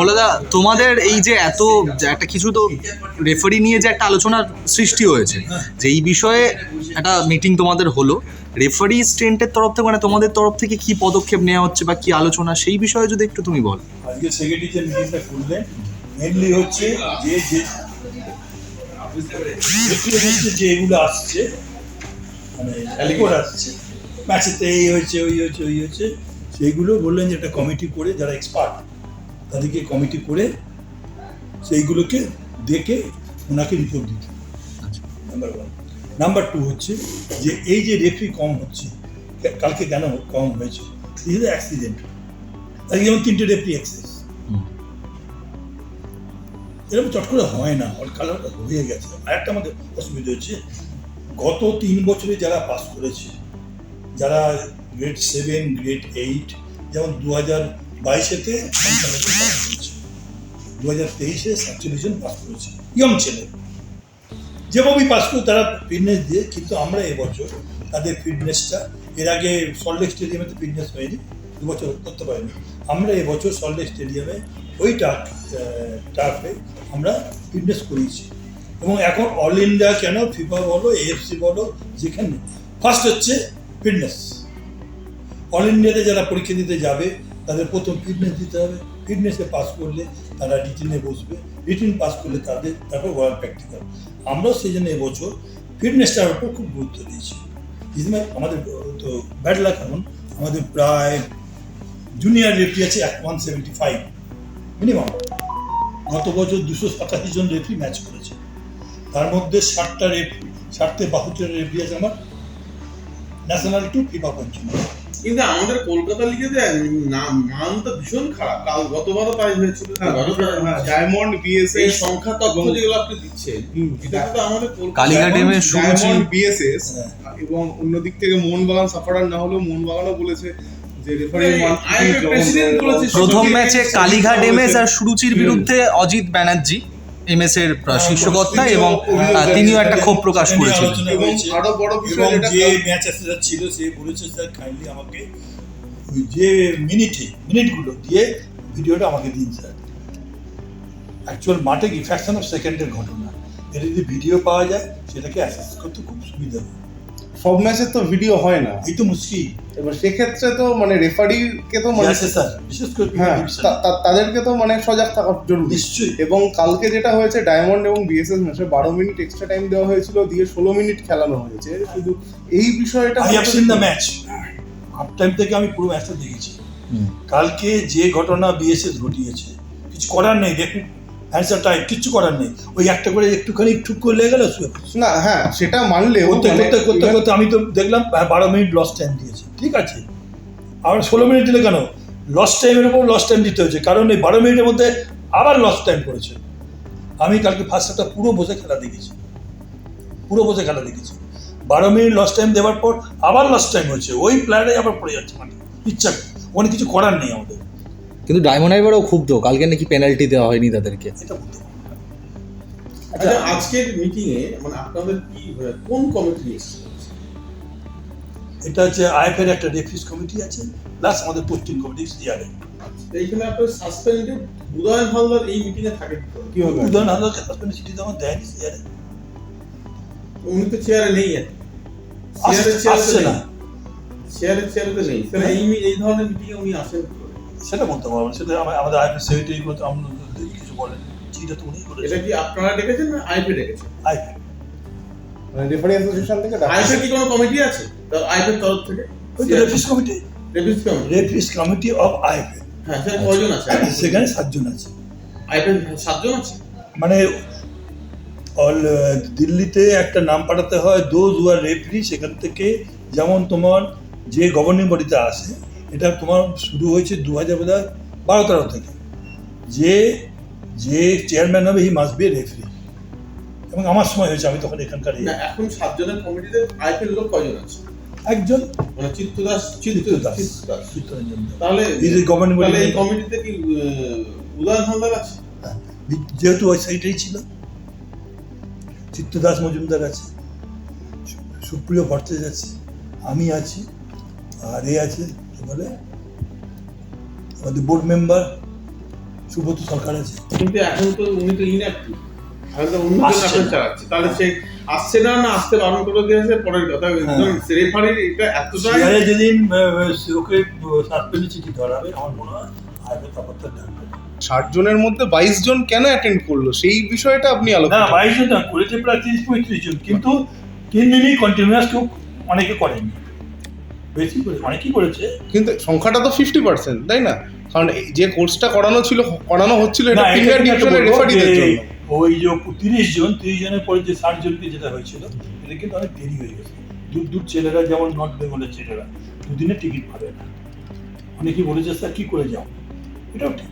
বলদা তোমাদের এই যে এত, একটা কিছু তো রেফারি নিয়ে যে একটা আলোচনার সৃষ্টি হয়েছে, যে এই বিষয়ে একটা মিটিং তোমাদের হলো রেফারি স্টেন্টের তরফ থেকে মানে তোমাদের তরফ থেকে কি পদক্ষেপ নেওয়া হচ্ছে বা কি আলোচনা, সেই বিষয়ে যদি একটু তুমি বল। আজকে সেক্রেটারি মিটিংটা মেনলি হচ্ছে যে যে আসছে মানে আসছে ম্যাচেতে এই হয়েছে, ওই হয়েছে ওই হয়েছে সেইগুলো বললেন যে একটা কমিটি করে যারা এক্সপার্ট তাদেরকে কমিটি করে সেইগুলোকে দেখে ওনাকে রিপোর্ট দিতে নাম্বার ওয়ান নাম্বার টু হচ্ছে যে এই যে রেফ্রি কম হচ্ছে কালকে কেন কম হয়েছে ইজ অ্যাক্সিডেন্ট আজকে যেমন তিনটে রেফ্রি অ্যাক্সেস এরকম চট করে হয় না কালার হয়ে গেছে। আর একটা আমাদের অসুবিধা হচ্ছে গত তিন বছরে যারা পাস করেছে যারা গ্রেড সেভেন গ্রেড এইট যেমন দু হাজার বাইশেতে পঞ্চানব্বই পাস করেছে। দু হাজার তেইশে সাতচল্লিশ জন পাস করেছে। ইয়ং ছেলে। যেভাবেই পাস করে তারা ফিটনেস দিয়ে, কিন্তু আমরা এবছর তাদের ফিটনেসটা এর আগে সল্টলেক স্টেডিয়ামে তো ফিটনেস হয়নি দু বছর করতে পারিনি আমরা এবছর সল্টলেক স্টেডিয়ামে ওই টার্ফ টার্ফে আমরা ফিটনেস করিয়েছি। এবং এখন অল ইন্ডিয়া কেন? ফিফা বলো এএফসি বলো, যেখানে ফার্স্ট হচ্ছে ফিটনেস অল ইন্ডিয়াতে যারা পরীক্ষা দিতে যাবে তাদের প্রথম ফিটনেস দিতে হবে। ফিটনেসে পাস করলে তারা রিটিনে বসবে। রিটিন পাস করলে তাদের তারপর ওয়ার্ক প্র্যাকটিক্যাল আমরাও সেই জন্য এবছর ফিটনেসটার উপর খুব গুরুত্ব দিয়েছি। ইসমে আমাদের, তো ব্যাড লাক এখন। আমাদের প্রায় জুনিয়র রেফরি আছে এক ওয়ান সেভেন্টি ফাইভ মিনিমাম গত বছর দুশো সাতাশি জন রেফরি ম্যাচ করেছে। তার মধ্যে ষাটটা রেফরি ষাটতে বাহাত্তর রেফরি আছে আমার। ন্যাশনাল টু ফিফা পঞ্চম। কিন্তু আমাদের কলকাতা লিগে যে নাম মান তো ভীষণ খারাপ। কাল গতবারও তাই হয়েছিল। ডায়মন্ড বিএসএস এই সংখ্যা তথ্য যেগুলো আপনি দিচ্ছেন এটা তো আমাদের Kolkata Kalighat M A Suruchi diamond BSS হ্যাঁ। এবং অন্যদিক থেকে মোহনবাগান সাফারার না হলেও মোহনবাগানও বলেছে প্রথম ম্যাচে কালীঘাট এম এস আর সুরুচির বিরুদ্ধে অজিত ব্যানার্জি। এম এস এর হ্যাঁ, শীর্ষকর্তা এবং তিনিও একটা ক্ষোভ প্রকাশ করেছিলেন। এবং আরও বড় বিষয় যেটা যে ম্যাচ অ্যাসেসার ছিল সে বলেছে স্যার কাইন্ডলি আমাকে যে মিনিটে মিনিটগুলো দিয়ে ভিডিওটা আমাকে দিন স্যার। অ্যাকচুয়াল মাঠে কি ফ্যাকশন অফ সেকেন্ডের ঘটনা। এটা যদি ভিডিও পাওয়া যায় সেটাকে অ্যাসেস করতে খুব সুবিধা হবে। সব ম্যাচের তো ভিডিও হয় না। এই তো মুশকিল। এবার সেক্ষেত্রে তো মানে রেফারিকে তো মানে অ্যাসেসার বিশেষ করে হ্যাঁ তাদেরকে তো মানে সজাগ থাকা জরুরি। নিশ্চয়ই। এবং কালকে যেটা হয়েছে ডায়মন্ড এবং বিএসএস ম্যাচে বারো মিনিট এক্সট্রা টাইম দেওয়া হয়েছিল দিয়ে ষোলো মিনিট খেলানো হয়েছে। শুধু এই বিষয়টা I have seen the match half time থেকে আমি পুরো ম্যাচটা দেখেছি। কালকে যে ঘটনা বিএসএস ঘটিয়েছে কিছু করার নেই। দেখুন অ্যান্সার টাইম কিচ্ছু করার নেই। ওই একটা করে একটুখানি ঠুক করে লেগে গেল না হ্যাঁ সেটা করতে মানে করতে করতে করতে আমি তো দেখলাম বারো মিনিট লস টাইম দিয়েছে। ঠিক আছে? আবার ষোলো মিনিট দিলে কেন? লস টাইমের উপর লস টাইম দিতে হয়েছে। কারণ এই বারো মিনিটের মধ্যে আবার লস টাইম করেছে। আমি কালকে ফার্স্ট হাফটা পুরো বসে খেলা দেখেছি। পুরো বসে খেলা দেখেছি। বারো মিনিট লস টাইম দেওয়ার পর আবার লস টাইম হয়েছে। ওই প্লেয়ারে আবার পড়ে যাচ্ছে মানে। ইচ্ছা। ওখানে কিছু করার নেই আমাদের। কিন্তু ডায়মন্ড হারবারও ক্ষুব্ধ। কালকে নাকি পেনাল্টি দেওয়া হয়নি তাদেরকে। না। আচ্ছা আজকের মিটিং এ মানে আপনাদের কি কোন কমিটি এসেছে? এটা হচ্ছে আইএফের একটা রেফিউজ কমিটি আছে প্লাস আমাদের পোস্টিং কমিটি সিআরএ এইখানে আপনার সাসপেন্ডেড উদয়ন হালদার এই মিটিং এ থাকে কি হবে? উদাহরণ হাজার হাসবেন্ড সিটি আমার দেয়নি সিআরএ উনি তো চেয়ারে নেই এখন আসছে- আসছে না। চেয়ারে চেয়ারে তো নেই। তাহলে এই মি- এই ধরনের মিটিং এ উনি আসেন? সেটা বলতে পারব সেটা আমা- আমাদের আইপি সেক্রেটারি আমরা কিছু বলেন তো উনিই এটা কি আপনারা ডেকেছেন না আইপি ডেকেছেন আইপি মানে রেফারি অ্যাসোসিয়েশন থেকে আইপি কি কোনো কমিটি আছে? আইপির তরফ থেকে? ওই কমিটি কমিটি অফ আইপি হ্যাঁ সেখানে কয়জন আছে? সেখানে সাতজন আছে। সাতজন আছে? মানে অল দিল্লিতে একটা নাম পাঠাতে হয় দোজ হু আর রেফারি সেখান থেকে যেমন তোমার যে গভর্নিং বডিতে আসে এটা তোমার শুরু হয়েছে দু হাজার বোধ হয় বারো তেরো থেকে। যে যে চেয়ারম্যান হবে হি মাস্ট বি রেফারি এবং আমার সময় হয়েছে আমি তখন এখানকার এখন সাতজনের কমিটিতে আইপির লোক কয়জন আছে? একজন। মানে চিত্তু দাস। চিত্তু দাস চিত্তরঞ্জন তাহলে এই যে গভর্নিং এই কমিটিতে কি উদয়ন হালদার আছে? যেহেতু ওই সাইডেই ছিল। চিত্তদাস মজুমদার আছে। সুপ্রিয় ভট্টাচার্য আছে। আমি আছি। আর এ আছে কি বলে আমাদের বোর্ড মেম্বার সুব্রত সরকার আছে। কিন্তু এখন তো উনি তো ইনঅ্যাক্টিভ তাহলে অন্য না। চালাচ্ছে। তাহলে সে আসছে না না আসতে বারণ করে দিয়েছে পরের কথা। হ্যাঁ। রেফারির এটা এতটাই যেদিন ওকে সাসপেন্ডে চিঠি ধরাবে আমার মনে হয় ডাকবে ষাট জনের মধ্যে বাইশ জন কেন অ্যাটেন্ড করল? সেই বিষয়টা আপনি না আলোচনা করুন। বাইশ জন না করেছে প্রায় তিরিশ পঁয়ত্রিশ জন। কিন্তু তিন দিনই কন্টিনিউয়াস কেউ অনেকে করেনি। বেশি করে অনেকেই করেছে। কিন্তু সংখ্যাটা তো ফিফটি পার্সেন্ট তাই না? কারণ যে কোর্সটা করানো ছিল করানো হচ্ছিল এটা ফিঙ্গার ডিভিশনের রেফারিদের জন্য। ওই যে তিরিশ জন তিরিশ জনের পরে যে ষাট জনকে যেটা হয়েছিল এটা কিন্তু অনেক দেরি হয়ে গেছে। দূর দূর ছেলেরা যেমন নর্থ বেঙ্গলের ছেলেরা দুদিনে টিকিট পাবে না। অনেকেই বলেছে স্যার কী করে যাও? এটাও ঠিক।